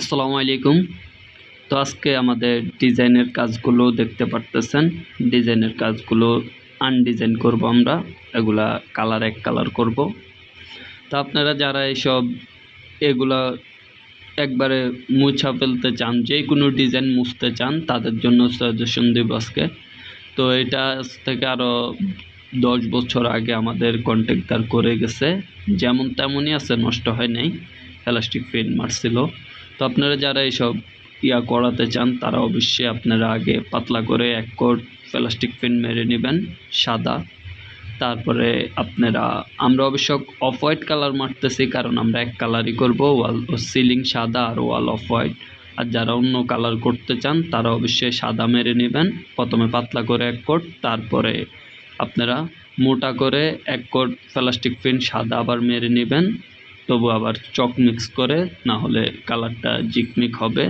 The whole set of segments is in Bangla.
আসসালামু আলাইকুম। তো আজকে আমাদের ডিজাইনের কাজগুলো দেখতে পারতেছেন। ডিজাইনের কাজগুলো আনডিজাইন করব আমরা। এগুলা কালার এক কালার করব। তো আপনারা যারা এইসব এগুলা একবারে মুছা ফেলতে চান যে কোনো ডিজাইন মুছতে চান, তাদের জন্য সাজেশন দেব আজকে। তো এটা থেকে আরও দশ বছর আগে আমাদের কন্ট্রাক্টর করে গেছে। যেমন তেমনই আছে, নষ্ট হয় নাই। প্লাস্টিক পেন মারছিল। আপনারা যারা এইসব ইয়া করাতে চান, তারা অবশ্যই আপনারা আগে পাতলা করে এক কোট প্লাস্টিক পেন মেরে নেবেন, সাদা। তারপরে আপনারা, আমরা অবশ্য অফ হোয়াইট কালার মারতেছি, কারণ আমরা এক কালারই করব, ওয়াল সিলিং সাদা আর ওয়াল অফ হোয়াইট। আর যারা অন্য কালার করতে চান, তারা অবশ্যই সাদা মেরে নেবেন, প্রথমে পাতলা করে এক কোট, তারপরে আপনারা মোটা করে এক কোট প্লাস্টিক পেন সাদা আবার মেরে নেবেন। তবু আবার চক মিক্স করে না হলে কালারটা জিকমিক হবে।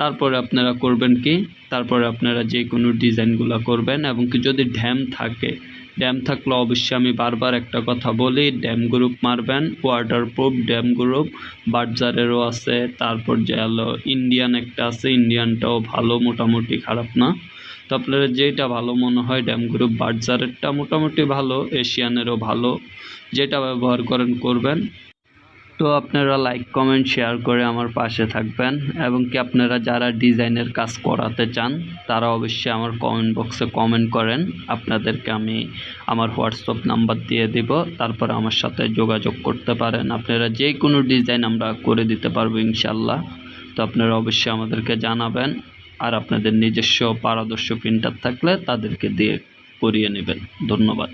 তারপরে আপনারা করবেন কি? তারপরে আপনারা যে কোনো ডিজাইনগুলো করবেন এবং কি যদি ড্যাম থাকে ড্যাম থাকলে অবশ্যই আমি বারবার একটা কথা বলি ড্যাম গ্রুপ মারবেন ওয়াটার প্রুফ ড্যাম গ্রুপ বার্জারেরও আছে, তারপর যে হলো ইন্ডিয়ান একটা আছে ইন্ডিয়ানটাও ভালো, মোটামুটি খারাপ না। তো আপনারা যেটা ভালো মনে হয় ড্যাম গ্রুপ বার্জারেরটা মোটামুটি ভালো এশিয়ানেরও ভালো, যেটা ব্যবহার করেন করবেন। তো আপনারা লাইক কমেন্ট শেয়ার করে আমার পাশে থাকবেন। এবং কি আপনারা যারা ডিজাইনের কাজ করাতে চান, তারা অবশ্যই আমার কমেন্ট বক্সে কমেন্ট করেন। আপনাদেরকে আমি আমার হোয়াটসঅ্যাপ নাম্বার দিয়ে দিব, তারপর আমার সাথে যোগাযোগ করতে পারেন। আপনারা যে কোনো ডিজাইন আমরা করে দিতে পারব ইনশাল্লাহ তো আপনারা অবশ্যই আমাদেরকে জানাবেন, আর আপনাদের নিজস্ব পারদর্শ প্রিন্টার থাকলে তাদেরকে দিয়ে করিয়ে নেবেন। ধন্যবাদ।